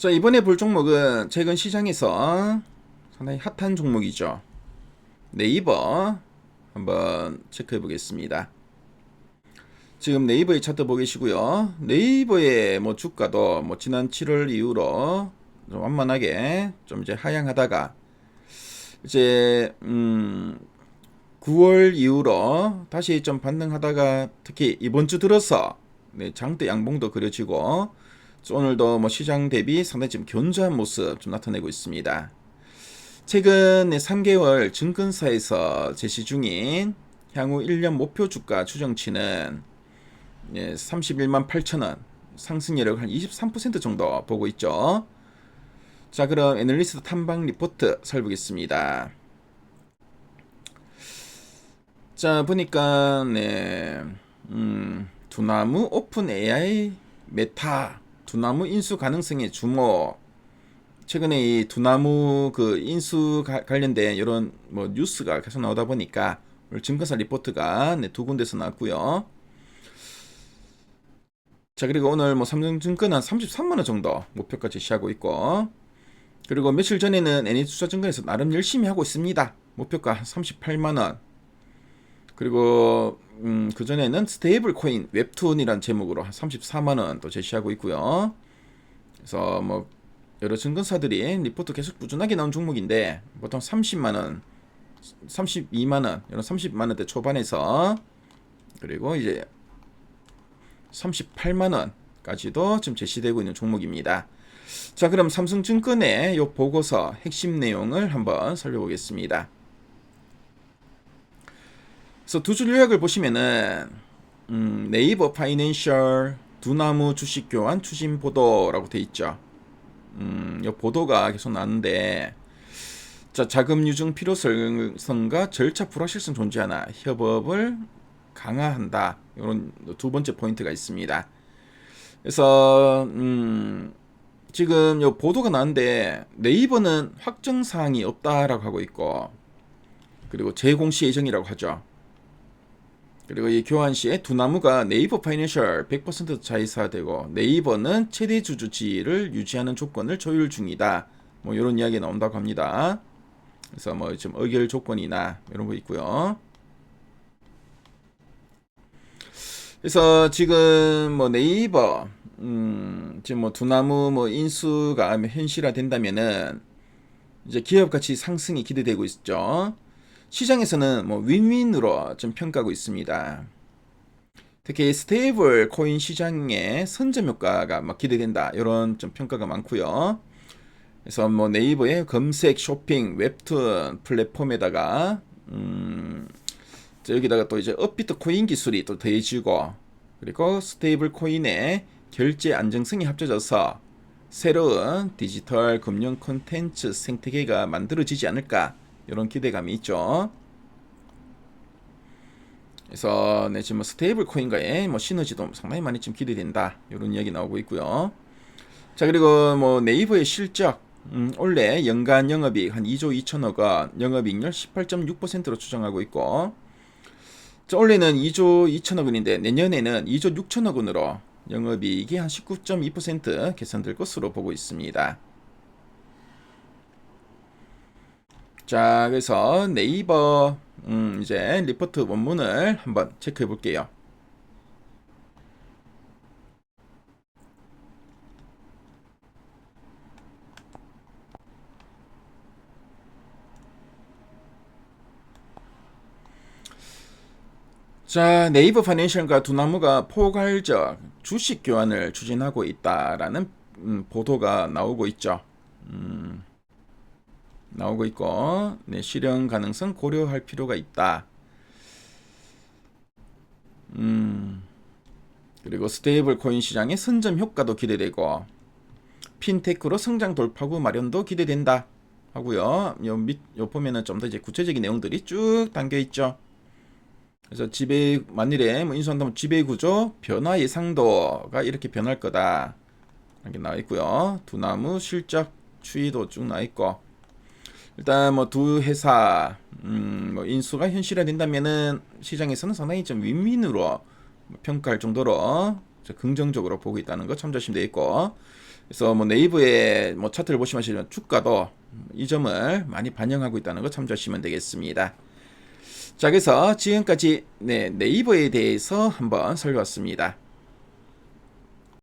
자, 이번에 볼 종목은 최근 시장에서 상당히 핫한 종목이죠. 네이버 한번 체크해 보겠습니다. 지금 네이버의 차트 보고 계시고요. 네이버의 뭐 주가도 뭐 지난 7월 이후로 좀 완만하게 좀 이제 하향하다가 이제 음 9월 이후로 다시 좀 반등하다가 특히 이번 주 들어서 네, 장대 양봉도 그려지고 오늘도 뭐 시장 대비 상당히 좀 견조한 모습 좀 나타내고 있습니다. 최근 3개월 증권사에서 제시 중인 향후 1년 목표 주가 추정치는 31만 8천 원 상승률을 한23% 정도 보고 있죠. 자, 그럼 애널리스트 탐방 리포트 살펴보겠습니다. 자, 보니까 네. 음, 두나무 오픈 AI 메타 두나무 인수 가능성에 주목. 최근에 이 두나무 그 인수 가, 관련된 이런 뭐 뉴스가 계속 나오다 보니까 오늘 증권사 리포트가 네, 두 군데서 나왔고요. 자 그리고 오늘 뭐 삼성증권 한 33만 원 정도 목표가 제시하고 있고 그리고 며칠 전에는 NH투자증권에서 나름 열심히 하고 있습니다. 목표가 38만 원. 그리고 음, 그 전에는 스테이블 코인 웹툰이란 제목으로 한 34만 원 또 제시하고 있고요. 그래서 뭐 여러 증권사들이 리포트 계속 꾸준하게 나온 종목인데 보통 30만 원, 32만 원, 이런 30만 원대 초반에서 그리고 이제 38만 원까지도 지금 제시되고 있는 종목입니다. 자, 그럼 삼성증권의 요 보고서 핵심 내용을 한번 살펴보겠습니다. 그래서 두 줄 요약을 보시면은 음, 네이버 파이낸셜 두나무 주식 교환 추진 보도라고 돼 있죠. 음, 이 보도가 계속 나는데 자, 자금 유증 필요성과 절차 불확실성 존재하나 협업을 강화한다. 이런 두 번째 포인트가 있습니다. 그래서 음, 지금 요 보도가 나는데 네이버는 확정 사항이 없다라고 하고 있고 그리고 재공시 예정이라고 하죠. 그리고 이 교환 시에 두 나무가 네이버 파이낸셜 100% 자회사되고 네이버는 최대 주주지를 유지하는 조건을 조율 중이다. 뭐 이런 이야기 나온다고 합니다. 그래서 뭐 지금 의결 조건이나 이런 거 있고요. 그래서 지금 뭐 네이버 음 지금 뭐 두나무 뭐 인수가 현실화 된다면은 이제 기업 가치 상승이 기대되고 있죠. 시장에서는 뭐 윈윈으로 좀 평가하고 있습니다. 특히 스테이블 코인 시장의 선점 효과가 막 기대된다 이런 좀 평가가 많고요. 그래서 뭐 네이버의 검색, 쇼핑, 웹툰 플랫폼에다가 음, 여기다가 또 이제 업비트 코인 기술이 또 더해지고 그리고 스테이블 코인의 결제 안정성이 합쳐져서 새로운 디지털 금융 콘텐츠 생태계가 만들어지지 않을까 이런 기대감이 있죠. 그래서 네, 지금 뭐 스테이블 코인과의 뭐 시너지도 상당히 많이 지금 기대된다. 이런 이야기 나오고 있고요. 자, 그리고 뭐 네이버의 실적 음, 올해 연간 영업이익 한 2조 2천억 원, 영업이익률 18.6%로 추정하고 있고 자, 올해는 2조 2천억 원인데 내년에는 2조 6천억 원으로 영업이익이 한 19.2% 개선될 것으로 보고 있습니다. 자, 그래서 네이버 음, 이제 리포트 원문을 한번 체크해 볼게요. 자, 네이버 파이낸셜과 두나무가 포괄적 주식 교환을 추진하고 있다라는 음, 보도가 나오고 있죠. 음, 나오고 있고, 네, 실현 가능성 고려할 필요가 있다. 음, 그리고 스테이블 코인 시장의 선점 효과도 기대되고, 핀테크로 성장 돌파구 마련도 기대된다. 하고요. 요 밑, 요 보면은 좀 더 이제 구체적인 내용들이 쭉 담겨 있죠. 그래서 지배 만일에 뭐 인수한다면 지배 구조 변화 예상도가 이렇게 변할 거다. 이렇게 나와 있고요. 두나무 실적 추이도 쭉 나와 있고. 일단 뭐 두 회사 음, 뭐 인수가 현실화 된다면은 시장에서는 상당히 좀 윈윈으로 평가할 정도로 긍정적으로 보고 있다는 거 참조하시면 되겠고 그래서 뭐 네이버의 뭐 차트를 보시면 아시지만 주가도 이 점을 많이 반영하고 있다는 거 참조하시면 되겠습니다. 자, 그래서 지금까지 네, 네이버에 대해서 한번 살펴봤습니다.